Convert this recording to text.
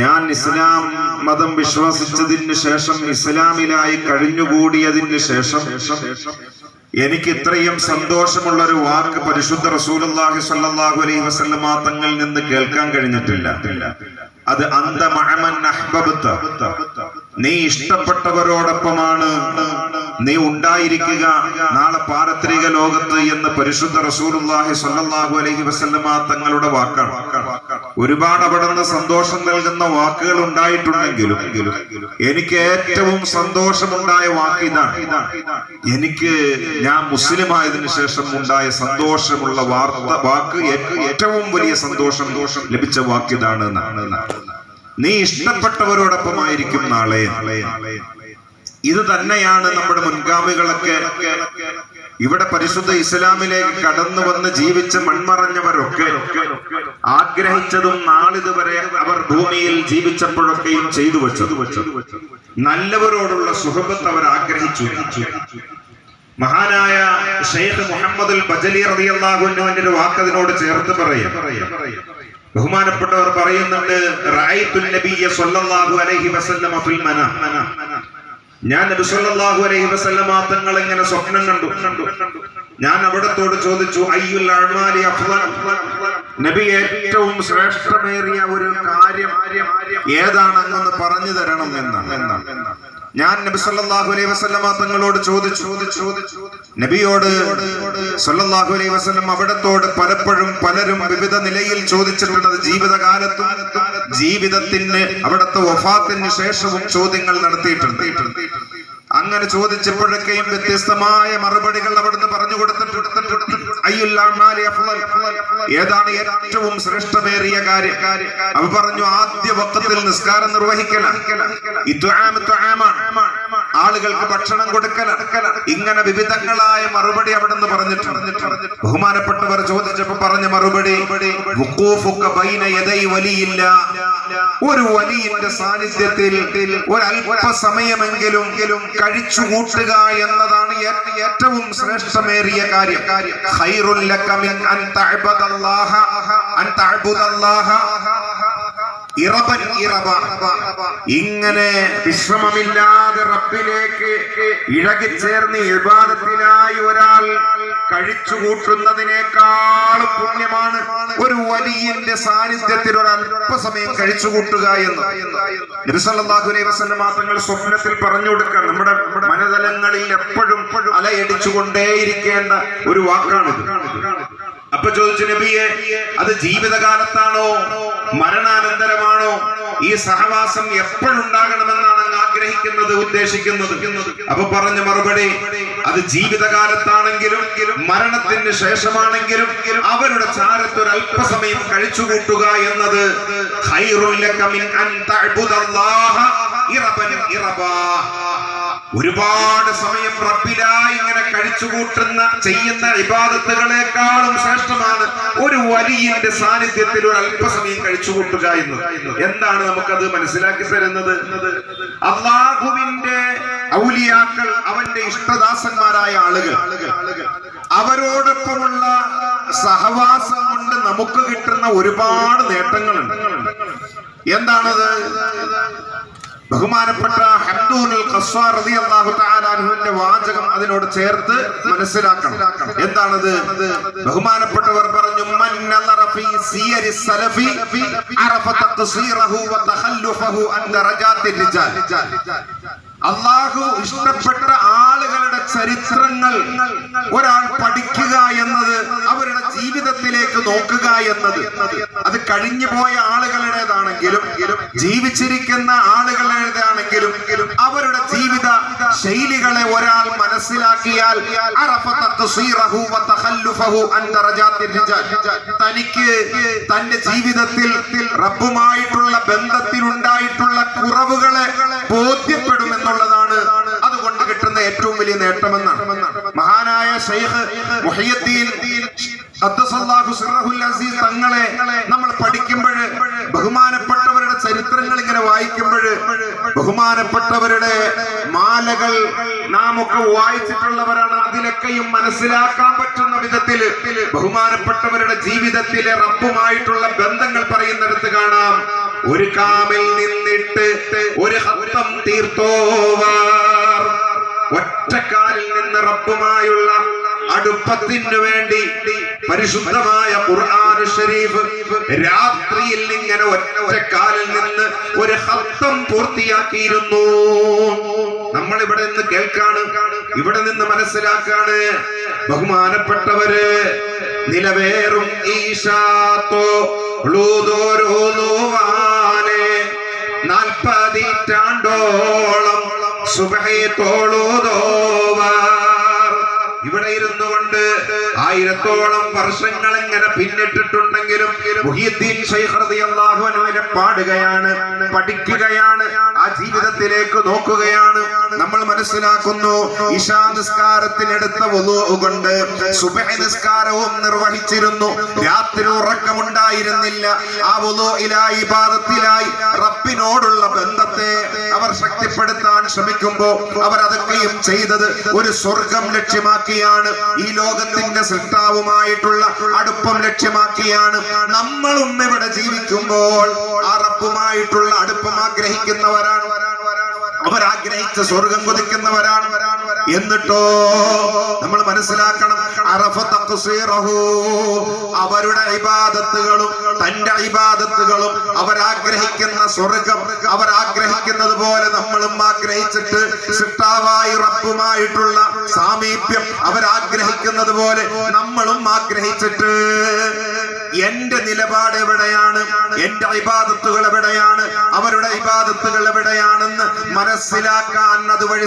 ഞാൻ ഇസ്ലാം മതം വിശ്വസിച്ചതിന് ശേഷം ഇസ്ലാമിലായി കഴിഞ്ഞുകൂടിയതിന് ശേഷം എനിക്ക് ഇത്രയും സന്തോഷമുള്ള ഒരു വാക്ക് പരിശുദ്ധ റസൂലുള്ളാഹി സല്ലാഹു അലൈഹി വസല്ലമ തങ്ങളിൽ നിന്ന് കേൾക്കാൻ കഴിഞ്ഞിട്ടില്ല. അത് അന്ത നീ ഇഷ്ടപ്പെട്ടവരോടൊപ്പമാണ് നീ ഉണ്ടായിരിക്കുക. നാളെ പാരത്രിക ലോകത്ത് എന്ന് പരിശുദ്ധ റസൂലുള്ളാഹി സല്ലാഹു അലൈഹി വസല്ലമ തങ്ങളുടെ വാക്കാണ്. ഒരുപാട് അവിടുന്ന് സന്തോഷം നൽകുന്ന വാക്കുകൾ ഉണ്ടായിട്ടുണ്ടെങ്കിലും എനിക്ക് ഏറ്റവും സന്തോഷമുണ്ടായ വാക്ക് ഇതാണ്. എനിക്ക് ഞാൻ മുസ്ലിം ആയതിനു ശേഷം ഉണ്ടായ സന്തോഷമുള്ള വാർത്ത വാക്ക് ഏറ്റവും വലിയ സന്തോഷം ദോഷം ലഭിച്ച വാക്ക് ഇതാണ് നീ നീ ഇഷ്ടപ്പെട്ടവരോടൊപ്പമായിരിക്കും നാളെ. ഇത് തന്നെയാണ് നമ്മുടെ മുൻഗാമികളൊക്കെ. ഇവിടെ പരിശുദ്ധ ഇസ്ലാമിലേക്ക് കടന്നു വന്ന് ജീവിച്ച മൺമറഞ്ഞവരൊക്കെ. ആഗ്രഹിച്ചതും നാളിതുവരെ അവർ ഭൂമിയിൽ ജീവിച്ചപ്പോഴൊക്കെയും ചെയ്തു വെച്ചത്. നല്ലവരോടുള്ള സുഹൃത്ത് അവർ ആഗ്രഹിച്ചു. മഹാനായ ഷെയ്ഖ് മുഹമ്മദ് ബജലി റളിയല്ലാഹു അൻഹുവിന്റെ ഒരു വാക്കതിനോട് ചേർത്ത് പറയാം. ബഹുമാനപ്പെട്ടവർ പറയുന്നുണ്ട് സ്വല്ലല്ലാഹു ഞാൻ നബി സല്ലല്ലാഹു അലൈഹി വസല്ലമ തങ്ങൾ ഇങ്ങനെ സ്വപ്നം കണ്ടു. ഞാൻ അവിടത്തോട് ചോദിച്ചു അയ്യുൽ നബി ഏറ്റവും ശ്രേഷ്ഠമേറിയ ഒരു കാര്യം ഏതാണെന്നൊന്ന് പറഞ്ഞു തരണം എന്നാണ്. ഞാൻ നബി സല്ലല്ലാഹു അലൈഹി വസല്ലമ തങ്ങളോട് ചോദിച്ചു നബിയോട് സല്ലല്ലാഹു അലൈഹി വസല്ലം അവിടത്തോട് പലപ്പോഴും പലരും വിവിധ നിലയിൽ ചോദിച്ചിട്ടുള്ളത് ജീവിതകാലത്തും ജീവിതത്തിന് അവിടുത്തെ വഫാത്തിന് ശേഷവും ചോദ്യങ്ങൾ നടത്തിയിട്ടുണ്ട്. അങ്ങനെ ചോദിച്ചപ്പോഴൊക്കെയും വ്യത്യസ്തമായ മറുപടികൾ അവിടുന്ന് പറഞ്ഞു കൊടുത്തിട്ടുണ്ട്. ഏതാണ് ഏറ്റവും ശ്രേഷ്ഠമേറിയ കാര്യം അവ പറഞ്ഞു ആദ്യ വക്കത്തിൽ നിസ്കാരം നിർവഹിക്കലാണ്. ആളുകൾക്ക് ഭക്ഷണം കൊടുക്കല ഇങ്ങനെ വിവിധങ്ങളായ മറുപടി അവിടെ നിന്ന് പറഞ്ഞിട്ടുണ്ട്. ബഹുമാനപ്പെട്ടവർ ചോദിച്ചപ്പോ പറഞ്ഞ മറുപടി വലിയില്ല. ഒരു വലിയന്റെ സാന്നിധ്യത്തിൽ സമയമെങ്കിലും കഴിച്ചു കൂട്ടുക എന്നതാണ് ഏറ്റവും ശ്രേഷ്ഠമേറിയ കാര്യം. അൻ അൻ തഅബുദല്ലാഹ ഇറബൻ ഇറബ ഇങ്ങനെ വിശ്രമമില്ലാതെ റബ്ബിലേക്ക് ഇഴകി ഇഴകിച്ചേർന്ന് ഇബാദത്തിനായി ഒരാൾ കഴിച്ചു കൂട്ടുന്നതിനേക്കാളും പുണ്യമാണ് ഒരു വലിയന്റെ സാന്നിധ്യത്തിൽ ഒരു അല്പസമയം കഴിച്ചു കൂട്ടുക എന്ന്. നബിസല്ലാഹു അലൈഹി വസല്ലമ തങ്ങൾ സ്വപ്നത്തിൽ പറഞ്ഞു കൊടുക്കാൻ നമ്മുടെ മനതലങ്ങളിൽ എപ്പോഴും അലയടിച്ചുകൊണ്ടേയിരിക്കേണ്ട ഒരു വാക്കാണിത്. അപ്പൊ ചോദിച്ചു നബിയെ അത് ജീവിതകാലത്താണോ? മരണാനന്തരമാണോ ഈ സഹവാസം എപ്പോഴുണ്ടാകണമെന്നാണ് അങ്ങ് ആഗ്രഹിക്കുന്നത് ഉദ്ദേശിക്കുന്നത്. അപ്പൊ പറഞ്ഞ മറുപടി അത് ജീവിതകാലത്താണെങ്കിലും മരണത്തിന് ശേഷമാണെങ്കിലും അവരുടെ ചാരത്തൊരു അല്പസമയം കഴിച്ചുകൂട്ടുക എന്നത് ഒരുപാട് സമയം റബ്ബിലായി ഇങ്ങനെ കഴിച്ചുകൂട്ടുന്ന ചെയ്യുന്ന വിവാദത്തുകളെക്കാളും ശ്രേഷ്ഠമാണ് ഒരു വലിയന്റെ സാന്നിധ്യത്തിൽ ഒരു അല്പസമയം കഴിച്ചു കൂട്ടുക എന്ന്. എന്താണ് നമുക്കത് മനസ്സിലാക്കി തരുന്നത്? അള്ളാഹുവിന്റെ ഔലിയാക്കൾ അവന്റെ ഇഷ്ടദാസന്മാരായ ആളുകൾ. അവരോടൊപ്പമുള്ള സഹവാസം കൊണ്ട് നമുക്ക് കിട്ടുന്ന ഒരുപാട് നേട്ടങ്ങളുണ്ട്. എന്താണത്? ബഹുമാനപ്പെട്ട ഹംദൂനുൽ ഖസ്വാർ റളിയല്ലാഹു തആല അൻഹുവിന്റെ വാചകം അതിനോട് ചേർത്ത് മനസ്സിലാക്കണം. എന്താണത്? ബഹുമാനപ്പെട്ടവർ പറഞ്ഞു മൻ നളറ ഫീ സിയരി സലഫി അറഫ തഖ്സീറഹു വ തഖല്ലുഫഹു അൻ ദറജാത്തി റിജാൽ അള്ളാഹു ഇഷ്ടപ്പെട്ട ആളുകളുടെ ചരിത്രങ്ങൾ ഒരാൾ പഠിക്കുക എന്നത് അവരുടെ ജീവിതത്തിലേക്ക് നോക്കുക എന്നത് അത് കഴിഞ്ഞു പോയ ആളുകളുടേതാണെങ്കിലും ജീവിച്ചിരിക്കുന്ന ആളുകളുടേതാണെങ്കിലും അവരുടെ ജീവിത ശൈലികളെ ഒരാൾ മനസ്സിലാക്കിയാൽ. തനിക്ക് തന്റെ ജീവിതത്തിൽ റബ്ബുമായിട്ടുള്ള ബന്ധത്തിലുണ്ടായിട്ടുള്ള കുറവുകളെ ബോധ്യപ്പെടും എന്നുള്ളതാണ് അതുകൊണ്ട് കിട്ടുന്ന ഏറ്റവും വലിയ നേട്ടമെന്നാണ്. മഹാനായ ഷെയ്ഖ് സിർറഹുൽ അസീസ് തങ്ങളെ നമ്മൾ പഠിക്കുമ്പോൾ ബഹുമാനപ്പെട്ടവരുടെ ചരിത്രങ്ങൾ ഇങ്ങനെ വായിക്കുമ്പോൾ ബഹുമാനപ്പെട്ടവരുടെ മാലകൾ നാം ഒക്കെ വായിച്ചിട്ടുള്ളവരാണ്. അതിലൊക്കെയും മനസ്സിലാക്കാൻ പറ്റുന്ന വിധത്തിൽ ബഹുമാനപ്പെട്ടവരുടെ ജീവിതത്തിലെ റബ്ബുമായിട്ടുള്ള ബന്ധങ്ങൾ പറയുന്നിടത്ത് കാണാം. ഒരു കാമിൽ നിന്നിട്ട് ഒരു ഹത്തം തീർത്തോവാർ ഒറ്റക്കാലിൽ നിന്ന് റബ്ബുമായുള്ള അടുപ്പത്തിനു വേണ്ടി പരിശുദ്ധമായ ഖുർആൻ ഷരീഫ് രാത്രിയിൽ ഇങ്ങനെ ഒറ്റക്കാലിൽ നിന്ന് ഒരു ഹത്തം പൂർത്തിയാക്കിയിരുന്നു. നമ്മൾ ഇവിടെ നിന്ന് കേൾക്കാണ് ഇവിടെ നിന്ന് മനസ്സിലാക്കാണ്. ബഹുമാനപ്പെട്ടവര് നിലവേറും ഈശാത്തോ നാൽപ്പതിറ്റാണ്ടോളം ഇവിടെ ഇരുന്നു കൊണ്ട് ആയിരത്തോളം വർഷങ്ങൾ എങ്ങനെ പിന്നിട്ടിട്ടുണ്ടെങ്കിലും പാടുകയാണ് പഠിക്കുകയാണ് ആ ജീവിതത്തിലേക്ക് നോക്കുകയാണ്. മനസ്സിലാക്കുന്നു. ഇഷാ നിസ്കാരത്തിനെടുത്ത കൊണ്ട് സുബഹി നിസ്കാരവും നിർവഹിച്ചിരുന്നു. രാത്രി ഉറക്കമുണ്ടായിരുന്നില്ല. ആ വുളൂയിലായി പാദത്തിലായി റബ്ബിനോടുള്ള ബന്ധത്തെ അവർ ശക്തിപ്പെടുത്താൻ ശ്രമിക്കുമ്പോൾ അതൊക്കെയും ചെയ്തത് ഒരു സ്വർഗം ലക്ഷ്യമാക്കിയാണ്. ഈ ലോകത്തിന്റെ സൃഷ്ടാവുമായിട്ടുള്ള അടുപ്പം ലക്ഷ്യമാക്കിയാണ്. നമ്മളും ഇവിടെ ജീവിക്കുമ്പോൾ ആ റബ്ബുമായിട്ടുള്ള അടുപ്പം ആഗ്രഹിക്കുന്നവരാണ് അവർ ആഗ്രഹിച്ച സ്വർഗം കൊതിക്കുന്നവരാണ് എന്നിട്ടോ നമ്മൾ മനസ്സിലാക്കണം. അവരുടെ ഇബാദത്തുകളും തന്റെ ഇബാദത്തുകളും അവരാഗ്രഹിക്കുന്ന സ്വർഗം അവർ ആഗ്രഹിക്കുന്നത് പോലെ നമ്മളും ആഗ്രഹിച്ചിട്ട് സിട്ടാവായി റബ്ബുമായിട്ടുള്ള സാമീപ്യം അവരാഗ്രഹിക്കുന്നത് പോലെ നമ്മളും ആഗ്രഹിച്ചിട്ട് എന്റെ നിലപാട് എവിടെയാണ്? എന്റെ ഇബാദത്തുകൾ എവിടെയാണ്? അവരുടെ ഇബാദത്തുകൾ എവിടെയാണെന്ന് മനസ്സിലാക്കാൻ അതുവഴി